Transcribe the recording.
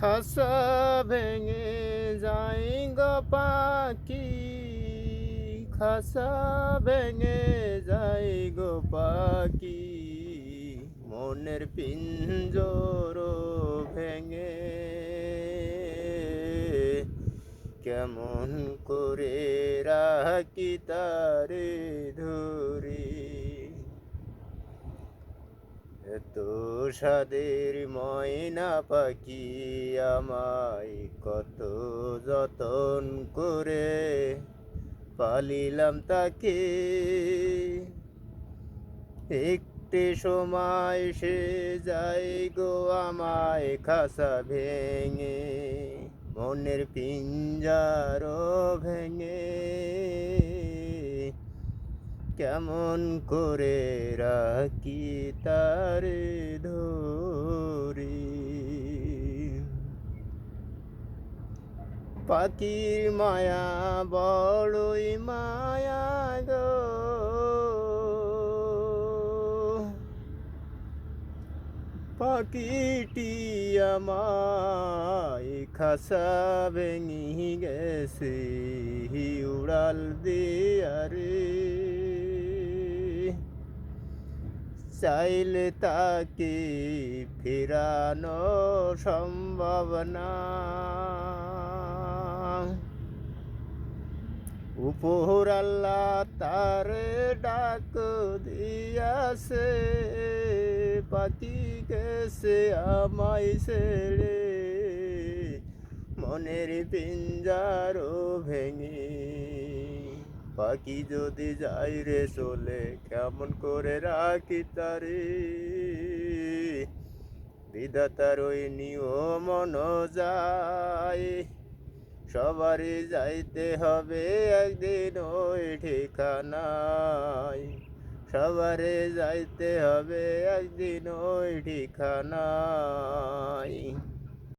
খাসা ভেঙে যাই গো পাখি খাসা ভেঙে যাই গো পাখি মনের পিঞ্জর ভেঙে কেমন করে রাখি তারে ধরি এত সাদের ময়না পাখি আমায় কত যতন করে পালিলাম তাকে। একটি সময় সে যাই গো আমায় খাসা ভেঙে, মনের পিঞ্জার ভেঙে। কেমন করে রাখি তারে ধরি? পাখির মায়া বড়ই মায়া গো। পাখিটি আমায় খাসা ভেঙে গেছে উড়াল দিয়ারে। চাইলে তাকে ফেরানো সম্ভব না। উপর আল্লাহ তার ডাক দিয়াছে পাখি গেছে আমায় ছেড়ে। মনের পিঞ্জারও ভেঙে পাখি যদি যাই রে চলে, কেমন করে রাখি তারে? বিধাতার ওই নিয়ম যায় সবারই যাইতে হবে একদিন ওই ঠিকানায়। সবারে যাইতে হবে একদিন ওই ঠিকানায়।